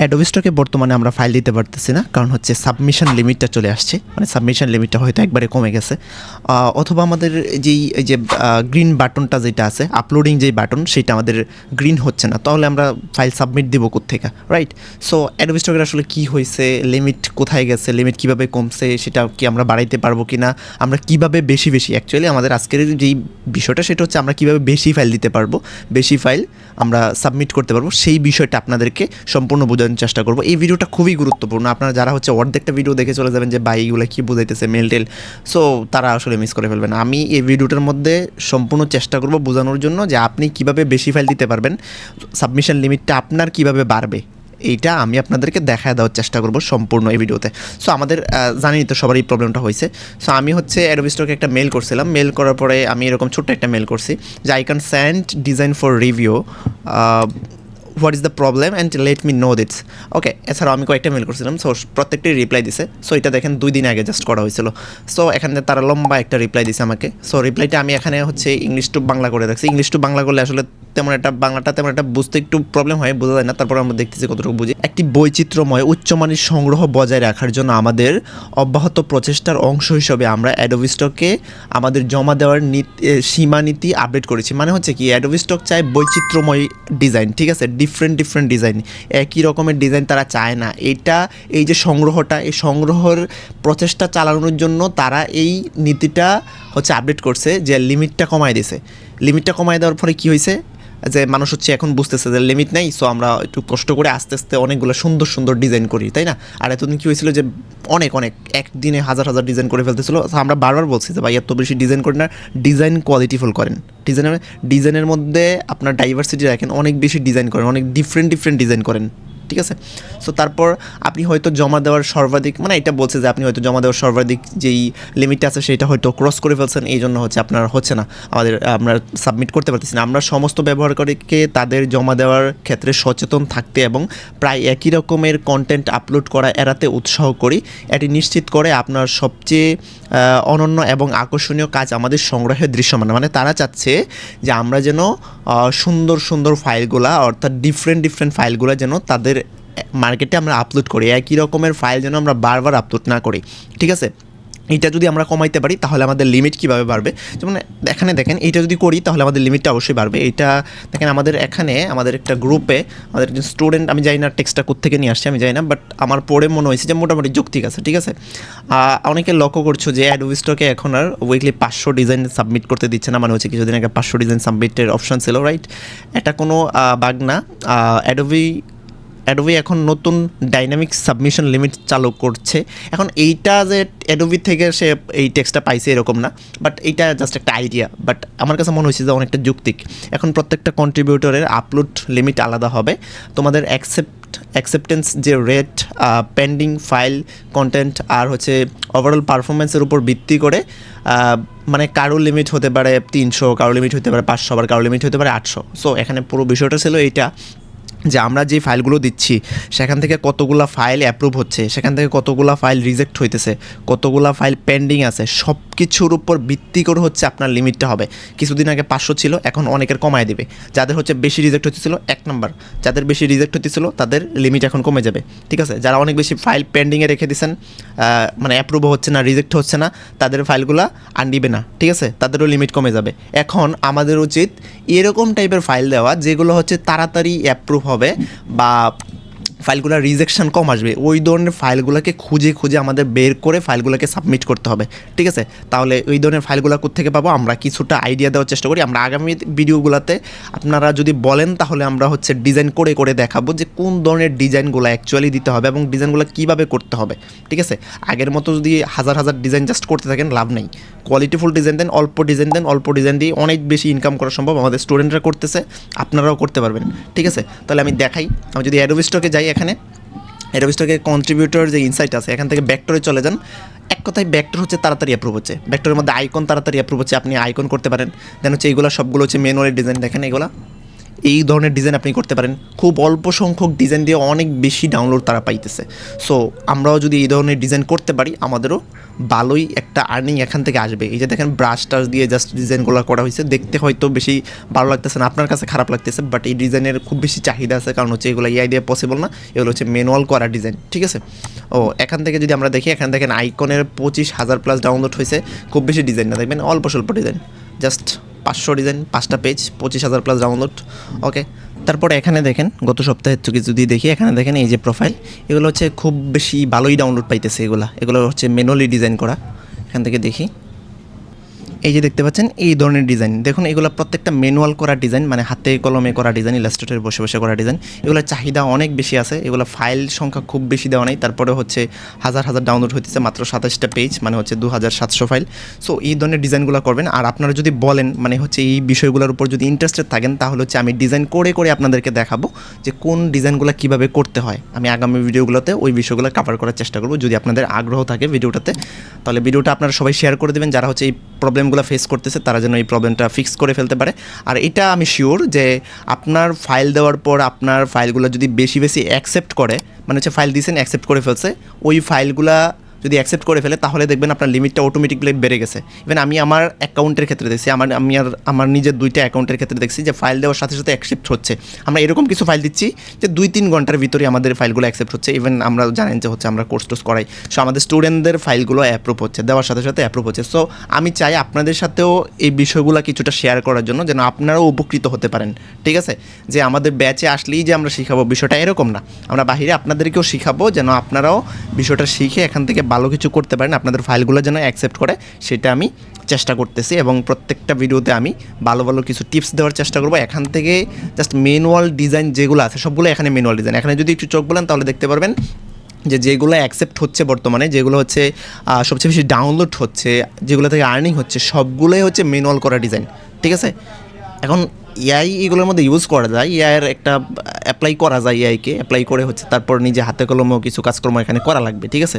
Adobe স্টকে বর্তমানে আমরা ফাইল দিতে পারতেছি না, কারণ হচ্ছে সাবমিশন লিমিটটা চলে আসছে। মানে সাবমিশন লিমিটটা হয়তো একবারে কমে গেছে। অথবা আমাদের যেই, এই যে গ্রিন বাটনটা যেটা আছে আপলোডিং যেই বাটন সেটা আমাদের গ্রিন হচ্ছে না। তাহলে আমরা ফাইল সাবমিট দিব কোথেকে রাইট সো অ্যাডোবি স্টকের আসলে কি হয়েছে লিমিট কোথায় গেছে লিমিট কীভাবে কমছে, সেটা কি আমরা বাড়াইতে পারব কি না আমরা কীভাবে বেশি বেশি অ্যাকচুয়ালি আমাদের আজকের যেই বিষয়টা, সেটা হচ্ছে আমরা কীভাবে বেশি ফাইল দিতে পারব, বেশি ফাইল আমরা সাবমিট করতে পারব, সেই বিষয়টা আপনাদেরকে সম্পূর্ণ বোঝানোর চেষ্টা করব। এই ভিডিওটা খুবই গুরুত্বপূর্ণ। আপনারা যারা হচ্ছে অর্ধেকটা ভিডিও দেখে চলে যাবেন যে ভাই এগুলো কী বোঝাইতেছে মেল টেল সো তারা আসলে মিস করে ফেলবেন। আমি এই ভিডিওটার মধ্যে সম্পূর্ণ চেষ্টা করব বোঝানোর জন্য যে আপনি কীভাবে বেশি ফাইল দিতে পারবেন সাবমিশন লিমিটটা আপনার কীভাবে বাড়বে, এইটা আমি আপনাদেরকে দেখায় দেওয়ার চেষ্টা করব সম্পূর্ণ এই ভিডিওতে। সো আমাদের জানেনই তো সবার এই প্রবলেমটা হয়েছে। সো আমি হচ্ছে অ্যাডোবিস্টকে একটা মেল করছিলাম। মেল করার পরে আমি এরকম ছোট্ট একটা মেল করছি যে I can send design for review what is the problem and let me know details okay এছাড়াও আমি কয়েকটা মেল করছিলাম সো প্রত্যেকটি রিপ্লাই দিছে। সো এটা দেখেন দুই দিন আগে জাস্ট করা হয়েছিল। সো এখানে তারা লম্বা একটা রিপ্লাই দিছে আমাকে। সো রিপ্লাইটা আমি এখানে হচ্ছে ইংলিশ টু বাংলা করে রাখছি। ইংলিশ টু বাংলা করলে আসলে তেমন একটা বাংলাটা তেমন একটা বুঝতে একটু প্রবলেম হয় বোঝা যায় না। তারপর আমরা দেখতেছি কতটুকু বুঝি। একটি বৈচিত্র্যময় উচ্চমানের সংগ্রহ বজায় রাখার জন্য আমাদের অব্যাহত প্রচেষ্টার অংশ হিসেবে আমরা অ্যাডোবি স্টকে আমাদের জমা দেওয়ার নীতি এ, সীমানীতি আপডেট করেছি। মানে হচ্ছে কি অ্যাডোবি স্টক চায় বৈচিত্র্যময় ডিজাইন ঠিক আছে? ডিফারেন্ট ডিফারেন্ট ডিজাইন একই রকমের ডিজাইন তারা চায় না। এটা এই যে সংগ্রহটা এই সংগ্রহের প্রচেষ্টা চালানোর জন্য তারা এই নীতিটা হচ্ছে আপডেট করছে যে লিমিটটা কমায় দিছে লিমিটটা কমায় দেওয়ার ফলে কি হয়েছে? যে মানুষ হচ্ছে এখন বুঝতেছে যে লিমিট নেই সো আমরা একটু কষ্ট করে আস্তে আস্তে অনেকগুলো সুন্দর সুন্দর ডিজাইন করি, তাই না? আর এতদিন কী হয়েছিল যে অনেক অনেক, একদিনে হাজার হাজার ডিজাইন করে ফেলতেছিল আমরা বারবার বলছি যে ভাই, এত বেশি ডিজাইন করেন না ডিজাইন কোয়ালিটিফুল করেন। ডিজাইনের ডিজাইনের মধ্যে আপনার ডাইভার্সিটি রাখেন, অনেক বেশি ডিজাইন করেন, অনেক ডিফারেন্ট ডিফারেন্ট ডিজাইন করেন। ঠিক আছে? সো তারপর আপনি হয়তো জমা দেওয়ার সর্বাধিক মানে এটা বলছে যে আপনি হয়তো জমা দেওয়ার সর্বাধিক যেই লিমিটটা আছে, সেটা হয়তো ক্রস করে ফেলছেন, এই জন্য হচ্ছে আপনার হচ্ছে না। আমাদের, আমরা সাবমিট করতে পারতেছি না। আমরা সমস্ত ব্যবহারকারীকে তাদের জমা দেওয়ার ক্ষেত্রে সচেতন থাকতে এবং প্রায় একই রকমের কন্টেন্ট আপলোড করা, এড়াতে উৎসাহ করি। এটি নিশ্চিত করে আপনার সবচেয়ে অনন্য এবং আকর্ষণীয় কাজ আমাদের সংগ্রহে দৃশ্যমান। মানে তারা চাচ্ছে যে আমরা যেন সুন্দর সুন্দর ফাইলগুলা, অর্থাৎ ডিফারেন্ট ডিফারেন্ট ফাইলগুলো যেন তাদের মার্কেটে আমরা আপলোড করি। একই রকমের ফাইল যেন আমরা বারবার আপলোড না করি। ঠিক আছে? এটা যদি আমরা কমাইতে পারি, তাহলে আমাদের লিমিট কীভাবে বাড়বে? যেমন এখানে দেখেন, এইটা যদি করি, তাহলে আমাদের লিমিটটা অবশ্যই বাড়বে। এটা দেখেন, আমাদের এখানে, আমাদের একটা গ্রুপে আমাদের একজন স্টুডেন্ট আমি জানি না টেক্সটটা কোথেকে নিয়ে আসছি, আমি জানি না বাট আমার পড়ে মনে হয়েছে যে মোটামুটি যৌক্তিক আছে, ঠিক আছে? অনেকে লক্ষ্য করছ যে অ্যাডোবি স্টকে এখন আর উইকলি পাঁচশো ডিজাইন সাবমিট করতে দিচ্ছে না মানে হচ্ছে কিছুদিন আগে পাঁচশো ডিজাইন সাবমিটের অপশন ছিল রাইট এটা কোনো বাগ না। অ্যাডোবি অ্যাডোবি এখন নতুন ডাইনামিক সাবমিশন লিমিট চালু করছে। এখন এইটা যে অ্যাডোবি থেকে সে এই টেক্সটটা পাইছে এরকম না বাট এইটা জাস্ট একটা আইডিয়া বাট আমার কাছে মনে হয়েছে যে অনেকটা যুক্তিক। এখন প্রত্যেকটা কন্ট্রিবিউটরের আপলোড লিমিট আলাদা হবে। তোমাদের অ্যাকসেপ্ট অ্যাকসেপ্টেন্স যে রেট পেন্ডিং ফাইল কন্টেন্ট আর হচ্ছে ওভারঅল পারফরমেন্সের উপর ভিত্তি করে মানে কারও লিমিট হতে পারে তিনশো, কারও লিমিট হতে পারে পাঁচশো, আবার কারও লিমিট হতে পারে আটশো। সো এখানে পুরো বিষয়টা ছিল এইটা। যে আমরা যে ফাইলগুলো দিচ্ছি, সেখান থেকে কতগুলো ফাইল অ্যাপ্রুভ হচ্ছে, সেখান থেকে কতগুলা ফাইল রিজেক্ট হইতেছে, কতগুলা ফাইল পেন্ডিং আছে সব কিছুর উপর ভিত্তি করে হচ্ছে আপনার লিমিটটা হবে। কিছুদিন আগে পাঁচশো ছিল, এখন অনেকের কমায় দেবে। যাদের হচ্ছে বেশি রিজেক্ট হতেছিল এক নম্বর। যাদের বেশি রিজেক্ট হতেছিল তাদের লিমিট এখন কমে যাবে। ঠিক আছে? যারা অনেক বেশি ফাইল পেন্ডিংয়ে রেখে দিয়েছেন মানে অ্যাপ্রুভ হচ্ছে না রিজেক্ট হচ্ছে না, তাদের ফাইলগুলো আর না। ঠিক আছে? তাদেরও লিমিট কমে যাবে। এখন আমাদের উচিত এরকম টাইপের ফাইল দেওয়া, যেগুলো হচ্ছে তাড়াতাড়ি অ্যাপ্রুভ হবে বা ফাইলগুলোর রিজেকশন কম আসবে। ওই ধরনের ফাইলগুলোকে খুঁজে খুঁজে আমাদের বের করে ফাইলগুলোকে সাবমিট করতে হবে। ঠিক আছে? তাহলে ওই ধরনের ফাইলগুলো থেকে পাবো? আমরা কিছুটা আইডিয়া দেওয়ার চেষ্টা করি। আমরা আগামী ভিডিওগুলোতে আপনারা যদি বলেন, তাহলে আমরা হচ্ছে ডিজাইন করে করে দেখাবো যে কোন ধরনের ডিজাইনগুলো অ্যাকচুয়ালি দিতে হবে এবং ডিজাইনগুলো কীভাবে করতে হবে। ঠিক আছে? আগের মতো যদি হাজার হাজার ডিজাইন জাস্ট করতে থাকেন, লাভ নেই। কোয়ালিটিফুল ডিজাইন দেন, অল্প ডিজাইন দেন, অল্প ডিজাইন দিয়ে অনেক বেশি ইনকাম করা সম্ভব। আমাদের স্টুডেন্টরা করতেছে, আপনারাও করতে পারবেন। ঠিক আছে? তাহলে আমি দেখাই। আমি যদি অ্যাডোবি স্টকে যাই এখানে। অ্যাডোবি থেকে কন্ট্রিবিউটর যে ইনসাইট আছে, এখান থেকে ব্যাক্টরে চলে যান। এক কথায় ব্যাক্টর হচ্ছে তাড়াতাড়ি অ্যাপ্রুভ হচ্ছে। ব্যাক্টরের মধ্যে আইকন তাড়াতাড়ি অ্যাপ্রুভ হচ্ছে, আপনি আইকন করতে পারেন। দেন হচ্ছে এইগুলো সবগুলো হচ্ছে ম্যানুয়ালি ডিজাইন দেখেন এগুলো এই ধরনের ডিজাইন আপনি করতে পারেন। খুব অল্প সংখ্যক ডিজাইন দিয়ে অনেক বেশি ডাউনলোড তারা পাইতেছে। সো আমরাও যদি এই ধরনের ডিজাইন করতে পারি, আমাদেরও ভালোই একটা আর্নিং এখান থেকে আসবে। এই যে দেখেন ব্রাশ টাশ দিয়ে জাস্ট ডিজাইনগুলো করা হয়েছে। দেখতে হয়তো বেশি ভালো লাগতেছে না, আপনার কাছে খারাপ লাগতেছে বাট এই ডিজাইনের খুব বেশি চাহিদা আছে। কারণ হচ্ছে এগুলো এই দিয়ে পসিবল না, এগুলো হচ্ছে ম্যানুয়াল করা ডিজাইন ঠিক আছে? ও, এখান থেকে যদি আমরা দেখি, এখান দেখেন আইকনের পঁচিশ হাজার প্লাস ডাউনলোড হয়েছে। খুব বেশি ডিজাইন না, দেখবেন অল্প স্বল্প ডিজাইন জাস্ট পাঁচশো ডিজাইন, পাঁচটা পেজ পঁচিশ হাজার প্লাস ডাউনলোড ওকে তারপর এখানে দেখেন, গত সপ্তাহের থেকে যদি দেখি, এখানে দেখেন এই যে প্রোফাইল এগুলো হচ্ছে খুব বেশি ভালোই ডাউনলোড পাইতেছে এগুলো। এগুলো হচ্ছে মেনুয়ালি ডিজাইন করা। এখান থেকে দেখি। এই যে দেখতে পাচ্ছেন, এই ধরনের ডিজাইন। দেখুন, এগুলো প্রত্যেকটা ম্যানুয়াল করা ডিজাইন মানে হাতে কলমে করা ডিজাইন ইলাস্ট্রেটের বসে বসে করা ডিজাইন। এগুলোর চাহিদা অনেক বেশি আছে। এগুলো ফাইল সংখ্যা খুব বেশি দেওয়া নেই। তারপরে হচ্ছে হাজার হাজার ডাউনলোড হইতেছে মাত্র সাতাশটা পেজ মানে হচ্ছে দু হাজার সাতশো ফাইল সো এই ধরনের ডিজাইনগুলো করবেন। আর আপনারা যদি বলেন মানে হচ্ছে এই বিষয়গুলোর উপর যদি ইন্টারেস্টেড থাকেন, তাহলে হচ্ছে আমি ডিজাইন করে করে আপনাদেরকে দেখাবো যে কোন ডিজাইনগুলো কীভাবে করতে হয়। আমি আগামী ভিডিওগুলোতে ওই বিষয়গুলো কভার করার চেষ্টা করব। যদি আপনাদের আগ্রহ থাকে ভিডিওটাতে, তাহলে ভিডিওটা আপনারা সবাই শেয়ার করে দেবেন। যারা হচ্ছে এই প্রবলেমগুলো ফেস করতেছে, তারা যেন এই প্রবলেমটা ফিক্স করে ফেলতে পারে। আর এটা আমি শিওর যে আপনার ফাইল দেওয়ার পর আপনার ফাইলগুলো যদি বেশি বেশি অ্যাকসেপ্ট করে মানে হচ্ছে ফাইল দিয়েছেন অ্যাকসেপ্ট করে ফেলছে, ওই ফাইলগুলা যদি অ্যাকসেপ্ট করে ফেলে, তাহলে দেখবেন আপনার লিমিটটা অটোমেটিকলি বেড়ে গেছে। ইভেন আমি আমার অ্যাকাউন্টের ক্ষেত্রে দেখছি, আমার, আমি আর আমার নিজের দুইটা অ্যাকাউন্টের ক্ষেত্রে দেখছি যে ফাইল দেওয়ার সাথে সাথে অ্যাকসেপ্ট হচ্ছে। আমরা এরকম কিছু ফাইল দিচ্ছি যে দুই তিন ঘণ্টার ভিতরে আমাদের ফাইলগুলো অ্যাকসেপ্ট হচ্ছে। ইভেন আমরা জানেন যে হচ্ছে আমরা কোর্স টোর্স করাই। সো আমাদের স্টুডেন্টদের ফাইলগুলো অ্যাপ্রুভ হচ্ছে, দেওয়ার সাথে সাথে অ্যাপ্রুভ হচ্ছে। সো আমি চাই আপনাদের সাথেও এই বিষয়গুলো কিছুটা শেয়ার করার জন্য, যেন আপনারাও উপকৃত হতে পারেন। ঠিক আছে? যে আমাদের ব্যাচে আসলেই যে আমরা শিখাবো, বিষয়টা এরকম না। আমরা বাহিরে আপনাদেরকেও শিখাবো, যেন আপনারাও বিষয়টা শিখে এখান থেকে ভালো কিছু করতে পারেন, আপনাদের ফাইলগুলো যেন অ্যাকসেপ্ট করে, সেটা আমি চেষ্টা করতেছি এবং প্রত্যেকটা ভিডিওতে আমি ভালো ভালো কিছু টিপস দেওয়ার চেষ্টা করব। এখান থেকে জাস্ট ম্যানুয়াল ডিজাইন যেগুলো আছে, সবগুলো এখানে ম্যানুয়াল ডিজাইন এখানে যদি একটু চোখ বলেন, তাহলে দেখতে পারবেন যে যেগুলো অ্যাকসেপ্ট হচ্ছে বর্তমানে, যেগুলো হচ্ছে সবচেয়ে বেশি ডাউনলোড হচ্ছে, যেগুলো থেকে আর্নিং হচ্ছে, সবগুলোই হচ্ছে ম্যানুয়াল করা ডিজাইন ঠিক আছে? এখন এআই এগুলোর মধ্যে ইউজ করা যায় এআইয়ের একটা অ্যাপ্লাই করা যায় এআইকে অ্যাপ্লাই করে হচ্ছে, তারপর নিজে হাতে কলমেও কিছু কাজকর্ম এখানে করা লাগবে, ঠিক আছে?